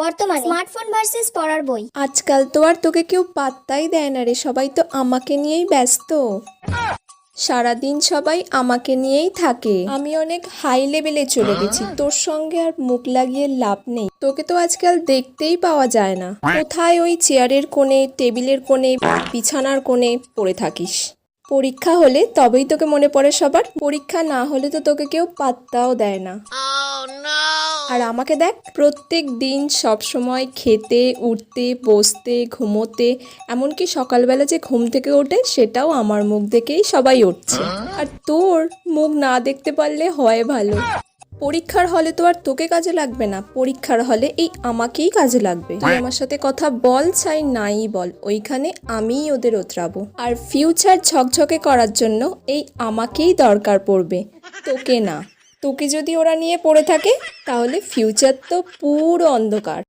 বর্তমানে smartphone versus পড়ার বই। আজকাল তো আর তোকে কেউ পাত্তাই দেয় না রে সবাই তো আমাকে নিয়েই ব্যস্ত। সারাদিন সবাই আমাকে নিয়েই থাকে। আমি অনেক হাই লেভেলে চলে গেছি তোর সঙ্গে আর মুখ লাগিয়ে লাভ নেই। তোকে তো আজকাল দেখতেই পাওয়া যায় না। কোথায় ওই চেয়ারের কোণে টেবিলের কোণে বিছানার কোণে পড়ে থাকিস? পরীক্ষা হলে তবেই তোকে মনে পড়ে সবার পরীক্ষা না হলে তো তোকে কেউ পাত্তাও দেয় না। আর আমাকে দেখ, প্রত্যেক দিন সব সময় খেতে, উঠতে, বসতে, ঘুমোতে, এমনকি সকালবেলা যে ঘুম থেকে ওঠে সেটাও আমার মুখ দেখেই সবাই উঠছে। আর তোর মুখ না দেখতে পারলে হয় ভালো। পরীক্ষার হলে তো আর তোকে কাজে লাগবে না। পরীক্ষার হলে এই আমাকেই কাজে লাগবে। তুই আমার সাথে কথা বল চাই নাই বল। ওইখানে আমিই ওদের ওতরাবো। আর ফিউচার ঝকঝকে করার জন্য এই আমাকেই দরকার পড়বে। তোকে না। তোকে যদি ওরা নিয়ে পড়ে থাকে তাহলে ফিউচার তো পুরো অন্ধকার।